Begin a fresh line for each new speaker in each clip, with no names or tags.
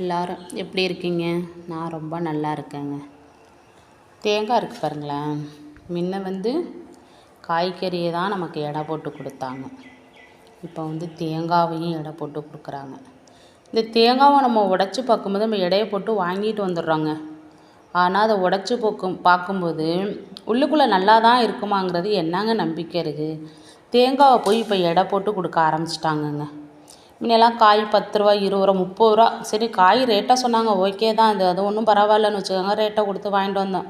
எல்லாரும் எப்படி இருக்கீங்க? நான் ரொம்ப நல்லா இருக்கேங்க. தேங்காய் இருக்குது பாருங்களேன். முன்ன வந்து காய்கறியை தான் நமக்கு எடை போட்டு கொடுத்தாங்க. இப்போ வந்து தேங்காவையும் எடை போட்டு கொடுக்குறாங்க. இந்த தேங்காவை நம்ம உடச்சி பார்க்கும்போது நம்ம எடையை போட்டு வாங்கிட்டு வந்துடுறோங்க. ஆனால் அதை உடச்சி போக்கும் பார்க்கும்போது உள்ளுக்குள்ளே நல்லா தான் இருக்குமாங்கிறது என்னங்க நம்பிக்கை இருக்குது? தேங்காவை போய் இப்போ எடை போட்டு கொடுக்க ஆரம்பிச்சிட்டாங்கங்க. முன்னெல்லாம் காய் பத்து ரூபா இருபது ரூபா முப்பது ரூபா சரி காய் ரேட்டாக சொன்னாங்க. ஓகே தான். அது அது ஒன்றும் பரவாயில்லன்னு வச்சுக்கோங்க. ரேட்டை கொடுத்து வாங்கிட்டு வந்தோம்.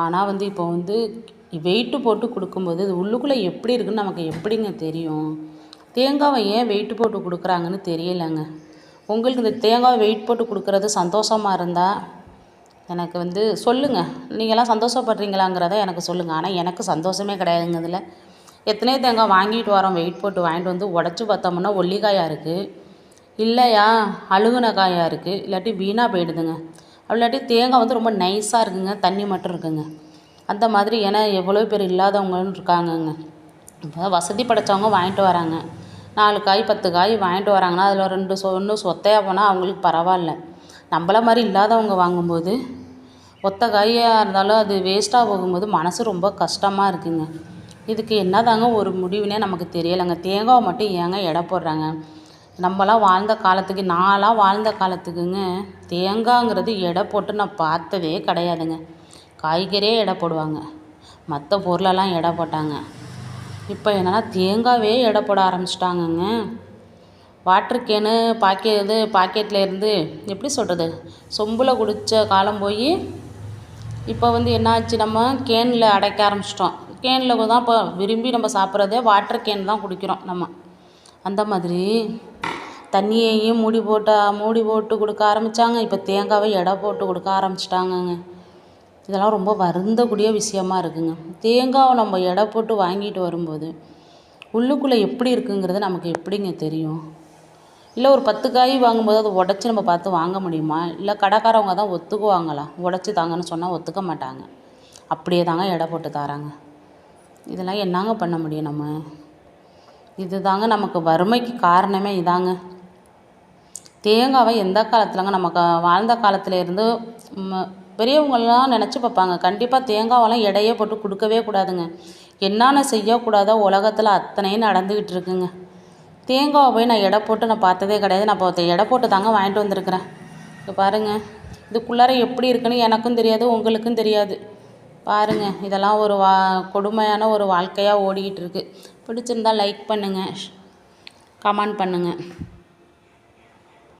ஆனால் வந்து இப்போ வந்து வெயிட்டு போட்டு கொடுக்கும்போது இது உள்ளுக்குள்ளே எப்படி இருக்குன்னு நமக்கு எப்படிங்க தெரியும்? தேங்காவை ஏன் வெயிட்டு போட்டு கொடுக்குறாங்கன்னு தெரியலைங்க. உங்களுக்கு இந்த தேங்காவை வெயிட் போட்டு கொடுக்குறது சந்தோஷமாக இருந்தால் எனக்கு வந்து சொல்லுங்கள் நீங்களாம் சந்தோஷப்படுறீங்களாங்கிறத எனக்கு சொல்லுங்கள் ஆனால் எனக்கு சந்தோஷமே கிடையாதுங்க இதில். எத்தனையோ தேங்காய் வாங்கிட்டு வரோம்? வெயிட் போட்டு வாங்கிட்டு வந்து உடச்சி பார்த்தோம்னா ஒல்லிக்காயாக இருக்குது இல்லையா? அழுகுன காயாக இருக்குது இல்லாட்டி வீணாக போயிடுதுங்க. இல்லாட்டி தேங்காய் வந்து ரொம்ப நைஸாக இருக்குங்க. தண்ணி மட்டும் இருக்குங்க. அந்த மாதிரி ஏன்னா எவ்வளோ பேர் இல்லாதவங்களும் இருக்காங்கங்க. இப்போ வசதி படைத்தவங்க வாங்கிட்டு வராங்க. நாலு காய் பத்து காய் வாங்கிட்டு வராங்கன்னா அதில் ரெண்டு சொ ஒன்று சொத்தையாக போனால் அவங்களுக்கு பரவாயில்ல. நம்மள மாதிரி இல்லாதவங்க வாங்கும்போது ஒத்த காயாக இருந்தாலும் அது வேஸ்ட்டாக போகும்போது மனசு ரொம்ப கஷ்டமாக இருக்குங்க. இதுக்கு என்னதாங்க ஒரு முடிவுனே நமக்கு தெரியலைங்க. தேங்காவை மட்டும் ஏங்க எடை போடுறாங்க? நம்மளாம் வாழ்ந்த காலத்துக்கு நான்லாம் வாழ்ந்த காலத்துக்குங்க தேங்காய்ங்கிறது எடை போட்டு நான் பார்த்ததே கிடையாதுங்க. காய்கறியே எடை போடுவாங்க. மற்ற பொருளெல்லாம் எடை போட்டாங்க. இப்போ என்னன்னா தேங்காவே எடை போட ஆரம்பிச்சிட்டாங்கங்க. வாட்ரு கேனு பாக்கெட் இது பாக்கெட்டில் இருந்து எப்படி சொல்கிறது சொம்பில் குடித்த காலம் போய் இப்போ வந்து என்னாச்சு நம்ம கேனில் அடைக்க ஆரம்பிச்சிட்டோம். கேனில் தான் இப்போ விரும்பி நம்ம சாப்பிட்றதே வாட்டர் கேன் தான் குடிக்கிறோம் நம்ம. அந்த மாதிரி தண்ணியையும் மூடி போட்டால் மூடி போட்டு கொடுக்க ஆரம்பித்தாங்க இப்போ தேங்காவை எடை போட்டு கொடுக்க ஆரம்பிச்சிட்டாங்கங்க. இதெல்லாம் ரொம்ப வருந்தக்கூடிய விஷயமா இருக்குங்க. தேங்காவை நம்ம எடை போட்டு வாங்கிட்டு வரும்போது உள்ளுக்குள்ளே எப்படி இருக்குங்கிறது நமக்கு எப்படிங்க தெரியும்? இல்லை ஒரு பத்து காய் வாங்கும்போது அதை உடச்சி நம்ம பார்த்து வாங்க முடியுமா? இல்லை கடைக்காரவங்க தான் ஒத்துக்குவாங்களா? உடச்சி தாங்கன்னு சொன்னால் ஒத்துக்க மாட்டாங்க. அப்படியே தாங்க எடை போட்டு தராங்க. இதெல்லாம் என்னங்க பண்ண முடியும் நம்ம? இது தாங்க நமக்கு வறுமைக்கு காரணமே இதாங்க. தேங்காவை எந்த காலத்துலங்க நம்ம க வாழ்ந்த காலத்தில் இருந்து ம நினச்சி பார்ப்பாங்க. கண்டிப்பாக தேங்காவெல்லாம் எடையே போட்டு கொடுக்கவே கூடாதுங்க. என்னென்ன செய்யக்கூடாதோ உலகத்தில் அத்தனையும் நடந்துக்கிட்டு இருக்குங்க. தேங்காவை போய் நான் எடை போட்டு நான் பார்த்ததே கிடையாது. நான் இப்போ எடை போட்டு தாங்க வாங்கிட்டு வந்திருக்கிறேன். இப்போ பாருங்கள் இதுக்குள்ளார எப்படி இருக்குன்னு எனக்கும் தெரியாது உங்களுக்கும் தெரியாது. பாருங்கள் இதெல்லாம் ஒரு வா கொடுமையான ஒரு வாழ்க்கையாக ஓடிக்கிட்டு இருக்குது பிடிச்சிருந்தா லைக் பண்ணுங்கள் கமெண்ட் பண்ணுங்கள்